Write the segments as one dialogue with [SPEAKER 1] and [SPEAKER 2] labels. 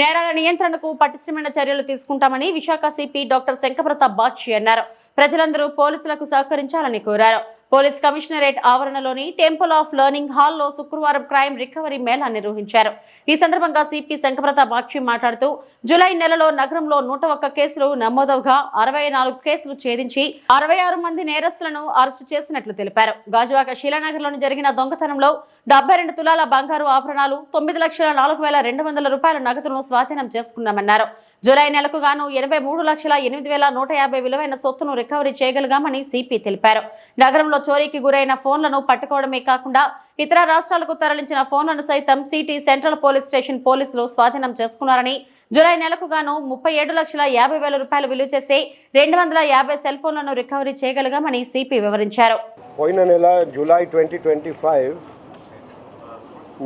[SPEAKER 1] నేరాల నియంత్రణకు పటిష్టమైన చర్యలు తీసుకుంటామని విశాఖ సిపి డాక్టర్ శంకప్రతాప్ బాక్షి అన్నారు. ప్రజలందరూ పోలీసులకు సహకరించాలని కోరారు. పోలీస్ కమిషనరేట్ ఆవరణలోని టెంపుల్ ఆఫ్ లెర్నింగ్ హాల్లో శుక్రవారం క్రైమ్ రికవరీ మేళా నిర్వహించారు. ఈ సందర్భంగా సిపి శంకరప్రతాప్ బాక్షి మాట్లాడుతూ జూలై నెలలో నగరంలో నూట ఒక్క కేసులు నమోదవగా అరవై నాలుగు కేసులు ఛేదించి అరవై ఆరు మంది నేరస్తులను అరెస్టు చేసినట్లు తెలిపారు. గాజువాక శీలానగర్లోని జరిగిన దొంగతనంలో డెబ్బై రెండు తులాల బంగారు ఆభరణాలు తొమ్మిది లక్షల నాలుగు వేల రెండు వందల రూపాయల నగదును స్వాధీనం చేసుకున్నామన్నారు. జూలై నెలకు గాను ఎనభై మూడు లక్షల ఎనిమిది వేల నూట యాభై విలువైన సొత్తును రికవరీ చేయగలిగామని సిపి తెలిపారు. నగరంలో చోరీకి గురైన ఫోన్లను పట్టుకోవడమే కాకుండా ఇతర రాష్ట్రాలకు తరలించిన ఫోన్లను సైతం సిటీ సెంట్రల్ పోలీస్ స్టేషన్ పోలీసులు స్వాధీనం చేసుకున్నారని జూలై నెలకు గాను ముప్పై ఏడు లక్షల యాభై వేల రూపాయలు విలువ చేసి రెండు వందల యాభై సెల్ ఫోన్లను రికవరీ చేయగలిగామని సిపి వివరించారు.
[SPEAKER 2] పోయిన నెల జూలై ట్వంటీ ట్వంటీ ఫైవ్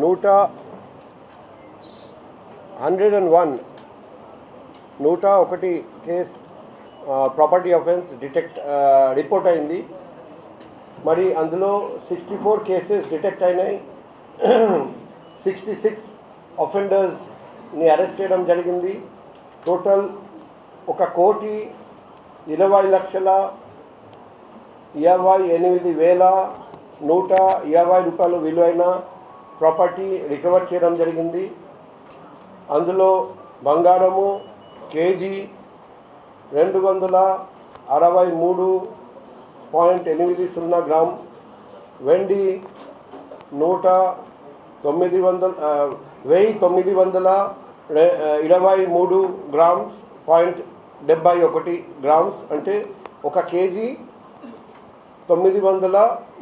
[SPEAKER 2] నూట హండ్రెడ్ అండ్ వన్ నూట ఒకటి case property offence detect report అయింది. మరి అందులో సిక్స్టీ ఫోర్ కేసెస్ డిటెక్ట్ అయినాయి. సిక్స్టీ సిక్స్ అఫెండర్స్ని అరెస్ట్ చేయడం జరిగింది. టోటల్ ఒక కోటి ఇరవై లక్షల ఇరవై ఎనిమిది వేల నూట ఇరవై రూపాయలు విలువైన ప్రాపర్టీ రికవర్ చేయడం జరిగింది. అందులో బంగారము కేజీ రెండు వందల అరవై మూడు పాయింట్ ఎనిమిది సున్నా గ్రామ్ వెండి నూట తొమ్మిది వందల వెయ్యి తొమ్మిది వందల ఇరవై మూడు గ్రామ్స్ పాయింట్ డెబ్బై ఒకటి గ్రామ్స్ అంటే ఒక కేజీ తొమ్మిది వందల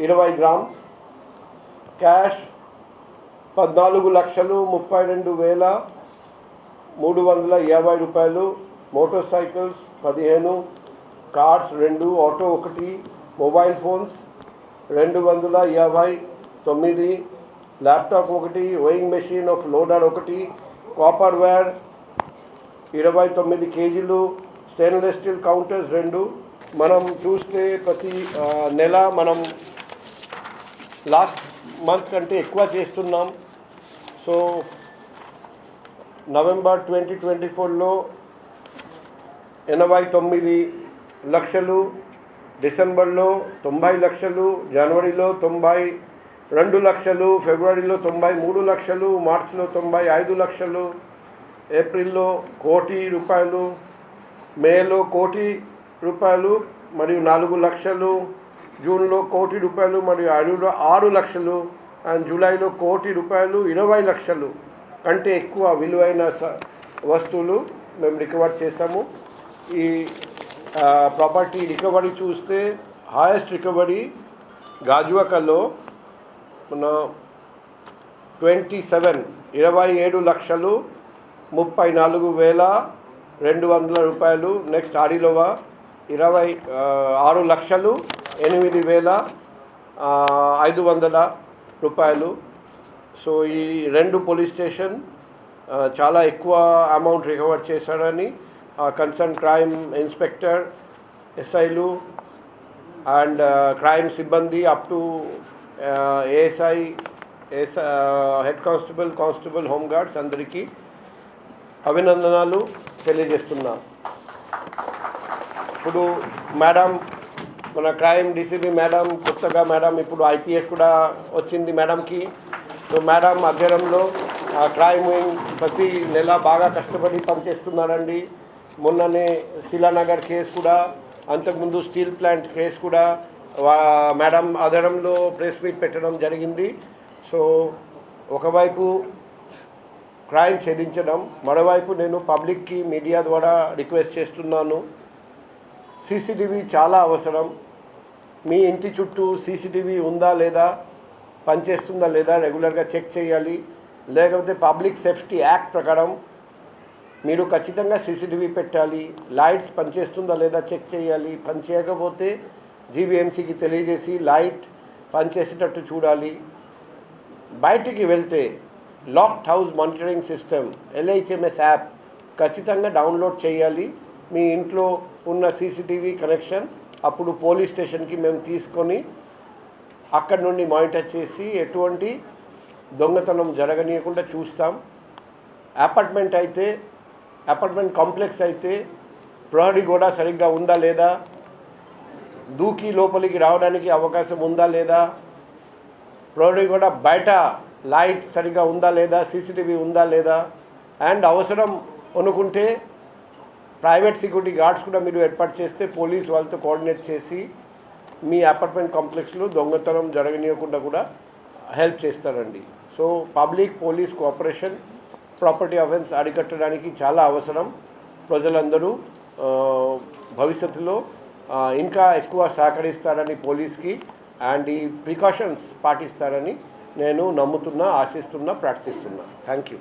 [SPEAKER 2] ఇరవై గ్రామ్స్. క్యాష్ పద్నాలుగు లక్షలు ముప్పై రెండు వేల మూడు వందల యాభై రూపాయలు మోటార్ సైకిల్స్ పదిహేను కార్స్ రెండు ఆటో ఒకటి మొబైల్ ఫోన్స్ రెండు వందల యాభై తొమ్మిది ల్యాప్టాప్ ఒకటి వెయింగ్ మెషిన్ ఆఫ్ లోడర్ ఒకటి కాపర్ వేర్ ఇరవై తొమ్మిది కేజీలు స్టెయిన్లెస్ స్టీల్ కౌంటర్స్ రెండు. మనం చూస్తే ప్రతి నెల మనం లాస్ట్ మంత్ కంటే ఎక్కువ చేస్తున్నాం. సో నవంబర్ ట్వంటీ ట్వంటీ ఫోర్లో ఎనభై తొమ్మిది లక్షలు డిసెంబర్లో తొంభై లక్షలు జనవరిలో తొంభై రెండు లక్షలు ఫిబ్రవరిలో తొంభై మూడు లక్షలు మార్చిలో తొంభై ఐదు లక్షలు ఏప్రిల్లో కోటి రూపాయలు మేలో కోటి రూపాయలు మరియు నాలుగు లక్షలు జూన్లో కోటి రూపాయలు మరియు ఆరులో ఆరు లక్షలు అండ్ జూలైలో కోటి రూపాయలు ఇరవై లక్షలు. కంటే ఎక్కువ విలువైన స- వస్తువులు మేము రికవర్ చేస్తాము. ఈ ప్రాపర్టీ రికవరీ చూస్తే హైయెస్ట్ రికవరీ గాజువాకలో మన ట్వంటీ సెవెన్ ఇరవై ఏడు లక్షలు ముప్పై నాలుగు వేల రెండు వందల రూపాయలు నెక్స్ట్ ఆడిలోవా ఇరవై ఆరు లక్షలు ఎనిమిది వేల ఐదు వందల రూపాయలు. సో ఈ రెండు పోలీస్ స్టేషన్ చాలా ఎక్కువ అమౌంట్ రికవర్ చేశారని కన్సర్న్ క్రైమ్ ఇన్స్పెక్టర్ ఎస్ఐలు అండ్ క్రైమ్ సిబ్బంది up to ASI S head constable constable home guards అందరికీ అభినందనాలు తెలియజేస్తున్నా. ఇప్పుడు మేడం మన క్రైమ్ డీసీపీ మేడం కొత్తగా మేడం ఇప్పుడు ఐపీఎస్ కూడా వచ్చింది మేడంకి. సో మేడం ఆధ్వర్యంలో ఆ క్రైమ్ వింగ్ ప్రతి నెల బాగా కష్టపడి పనిచేస్తున్నారండి. మొన్ననే శిలానగర్ కేసు కూడా అంతకుముందు స్టీల్ ప్లాంట్ కేసు కూడా మేడం అదనంలో ప్రెస్ మీట్ పెట్టడం జరిగింది. సో ఒకవైపు క్రైమ్ ఛేదించడం మరోవైపు నేను పబ్లిక్కి మీడియా ద్వారా రిక్వెస్ట్ చేస్తున్నాను. సీసీటీవీ చాలా అవసరం. మీ ఇంటి చుట్టూ సీసీటీవీ ఉందా లేదా? పనిచేస్తుందా లేదా రెగ్యులర్గా చెక్ చేయాలి. లేకపోతే పబ్లిక్ సేఫ్టీ యాక్ట్ ప్రకారం మీరు ఖచ్చితంగా సీసీటీవీ పెట్టాలి. లైట్స్ పనిచేస్తుందా లేదా చెక్ చేయాలి. పని చేయకపోతే తెలియజేసి లైట్ పనిచేసేటట్టు చూడాలి. బయటికి వెళ్తే locked house monitoring system LHMS app ఖచ్చితంగా డౌన్లోడ్ చేయాలి. మీ ఇంట్లో ఉన్న సీసీటీవీ కనెక్షన్ అప్పుడు పోలీస్ స్టేషన్కి మేము తీసుకొని అక్కడి నుండి మానిటర్ చేసి ఎటువంటి దొంగతనం జరగనీయకుండా చూస్తాం. అపార్ట్మెంట్ అయితే అపార్ట్మెంట్ కాంప్లెక్స్ అయితే ప్రహరీ గోడ సరిగ్గా ఉందా లేదా? దూకి లోపలికి రావడానికి అవకాశం ఉందా లేదా? ప్రహరీ గోడ బయట లైట్ సరిగ్గా ఉందా లేదా? సీసీటీవీ ఉందా లేదా? అండ్ అవసరం అనుకుంటే ప్రైవేట్ సెక్యూరిటీ గార్డ్స్ కూడా మీరు ఏర్పాటు చేస్తే పోలీస్ వాళ్ళతో కోఆర్డినేట్ చేసి మీ అపార్ట్మెంట్ కాంప్లెక్స్లో దొంగతనం జరగనీయకుండా కూడా హెల్ప్ చేస్తారండి. So public police cooperation property offence అరికట్టడానికి చాలా అవసరం. ప్రజలందరూ భవిష్యత్తులో ఇంకా ఎక్కువ సహకరిస్తారని పోలీస్కి అండ్ ఈ ప్రికాషన్స్ పాటిస్తారని నేను నమ్ముతున్నా ఆశిస్తున్నా ప్రార్థిస్తున్నా. Thank you